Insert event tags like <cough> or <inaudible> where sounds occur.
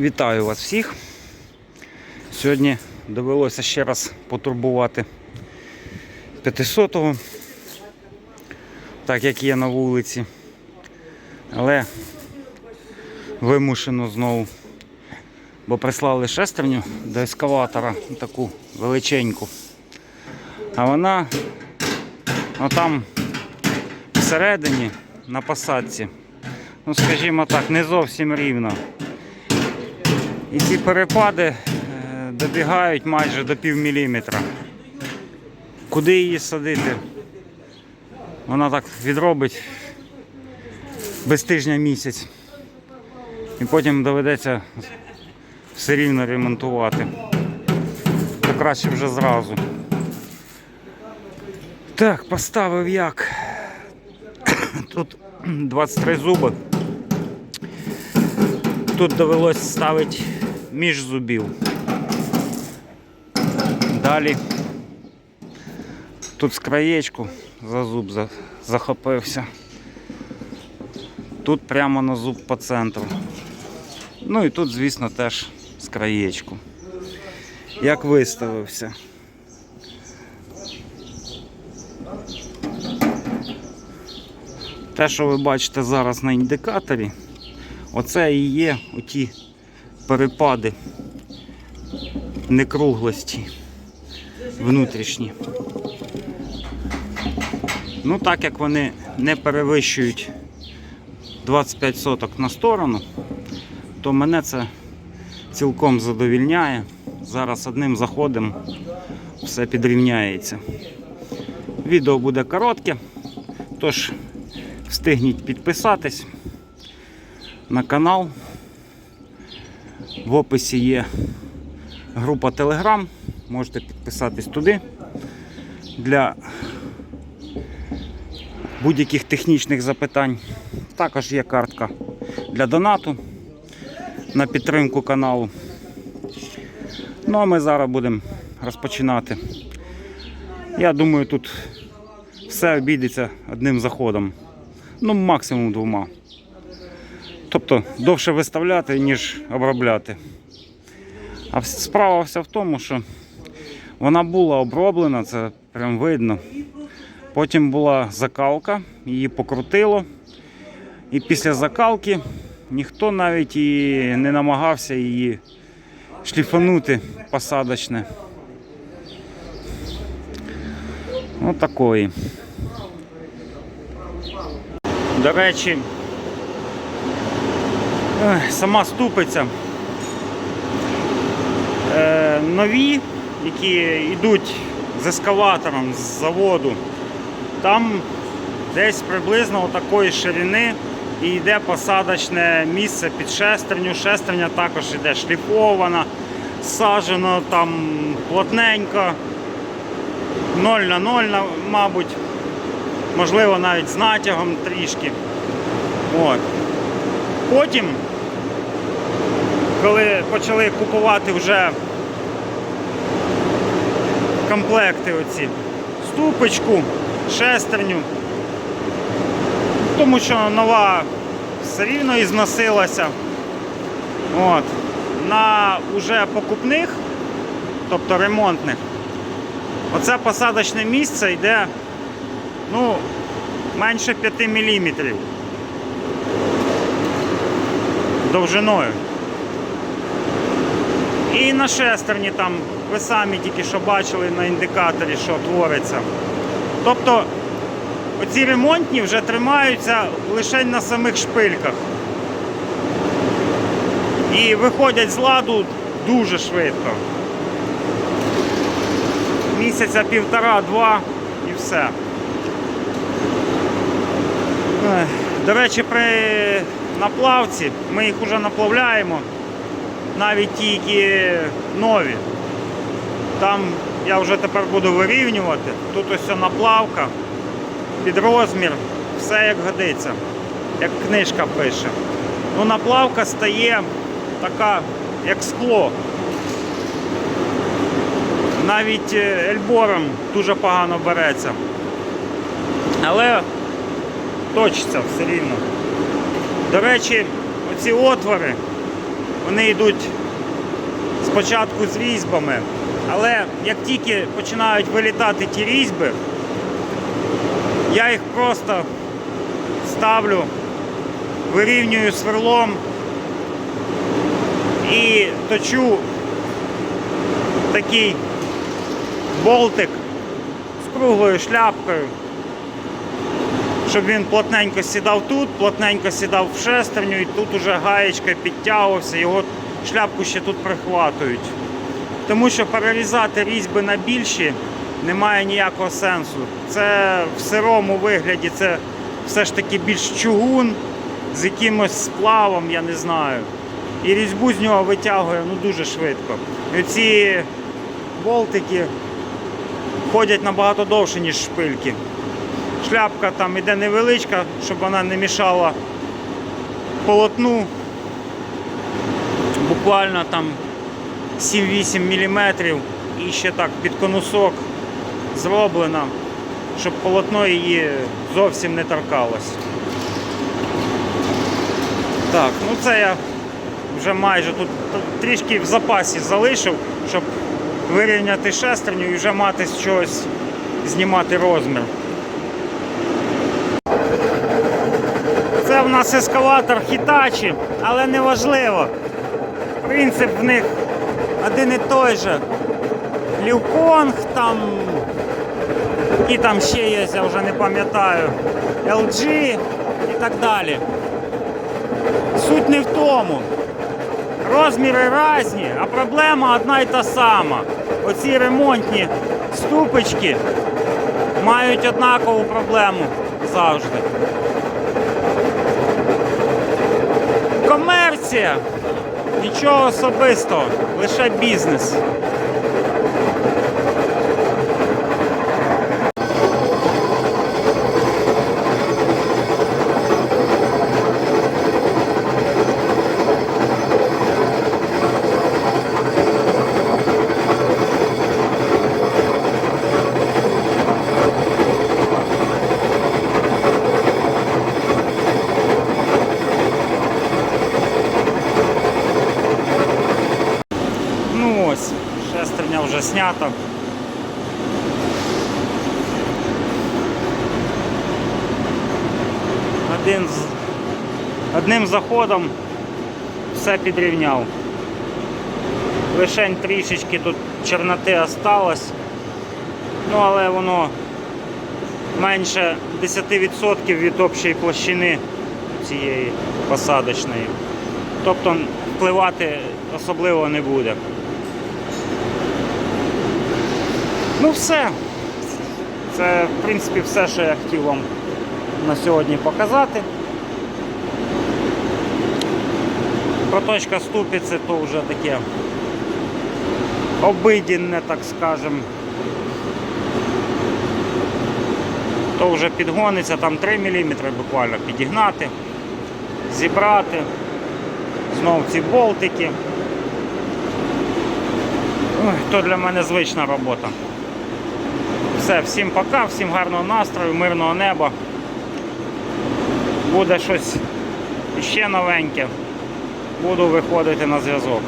Вітаю вас всіх. Сьогодні довелося ще раз потурбувати 500-го, так як є на вулиці. Але вимушено знову, бо прислали шестерню до ескаватора, таку величеньку. А вона отам всередині на посадці, ну скажімо так, не зовсім рівно. І ці перепади е, добігають майже до пів міліметра. Куди її садити? Вона так відробить без тижня місяць. І потім доведеться все рівно ремонтувати. То краще вже зразу. Так, поставив як. <coughs> Тут 23 зуби. Тут довелось ставити між зубів. Далі тут з краєчку за зуб захопився. Тут прямо на зуб по центру. Ну і тут, звісно, теж з краєчку. Як виставився. Те, що ви бачите зараз на індикаторі, оце і є оті перепади некруглості внутрішні. Ну, так як вони не перевищують 25 соток на сторону, то мене це цілком задовільняє. Зараз одним заходом все підрівняється. Відео буде коротке, тож встигніть підписатись на канал. В описі є група Telegram, можете підписатись туди для будь-яких технічних запитань. Також є картка для донату на підтримку каналу. Ну а ми зараз будемо розпочинати. Я думаю, тут все обійдеться одним заходом. Ну, максимум двома. Тобто довше виставляти, ніж обробляти. А справа вся в тому, що вона була оброблена, це прям видно. Потім була закалка, її покрутило. І після закалки ніхто навіть і не намагався її шліфанути посадочне. Ось такої. До речі, сама ступиця. Е, нові, які йдуть з ескаватором з заводу, там десь приблизно такої ширини і йде посадочне місце під шестерню. Шестерня також йде шліфована, сажено там плотненько, 0 на 0, мабуть, можливо навіть з натягом трішки. От. Потім, коли почали купувати вже комплекти оці, ступочку, шестерню, тому що нова все рівно і зносилася. От. На уже покупних, тобто ремонтних, оце посадочне місце йде ну, менше 5 мм довжиною. І на шестерні там ви самі тільки що бачили на індикаторі, що твориться. Тобто оці ремонтні вже тримаються лише на самих шпильках. І виходять з ладу дуже швидко. Місяця півтора-два і все. До речі, при наплавці ми їх вже наплавляємо, навіть ті, які нові. Там я вже тепер буду вирівнювати. Тут ось наплавка, під розмір, все як годиться, як книжка пише. Ну, наплавка стає така, як скло. Навіть е, ельбором дуже погано береться. Але точиться все рівно. До речі, оці отвори, вони йдуть спочатку з різьбами, але як тільки починають вилітати ті різьби, я їх просто ставлю, вирівнюю сверлом і точу такий болтик з круглою шляпкою, щоб він плотненько сідав тут, плотненько сідав в шестерню, і тут уже гаєчка підтягувався, його шляпку ще тут прихватують. Тому що перерізати різьби на більші немає ніякого сенсу. Це в сирому вигляді, це все ж таки більш чугун з якимось сплавом, я не знаю. І різьбу з нього витягує ну, дуже швидко. І ці болтики ходять набагато довше, ніж шпильки. Шляпка там іде невеличка, щоб вона не мішала полотну. Буквально там 7-8 мм і ще так під конусок зроблена, щоб полотно її зовсім не торкалось. Так, ну це я вже майже тут трішки в запасі залишив, щоб вирівняти шестерню і вже мати чогось знімати розмір. В нас ескалатор Hitachi, але не важливо. Принцип в них один і той же. Люконг там. І там ще є, я вже не пам'ятаю. LG і так далі. Суть не в тому. Розміри різні, а проблема одна й та сама. Оці ремонтні ступочки мають однакову проблему завжди. Комерція. Нічого особистого, лише бізнес. Ну ось, шестерня вже знята. Один з... Одним заходом все підрівняв. Лишень трішечки тут чорноти осталось. Ну але воно менше 10% від общої площини цієї посадочної. Тобто впливати особливо не буде. Ну все. Це, в принципі, все, що я хотів вам на сьогодні показати. Проточка ступиці то вже таке обидінне, так скажем. То вже підгониться, там 3 мм буквально підігнати, зібрати. Знову ці болтики. Ой, то для мене звична робота. Все, всім пока, всім гарного настрою, мирного неба. Буде щось ще новеньке. Буду виходити на зв'язок.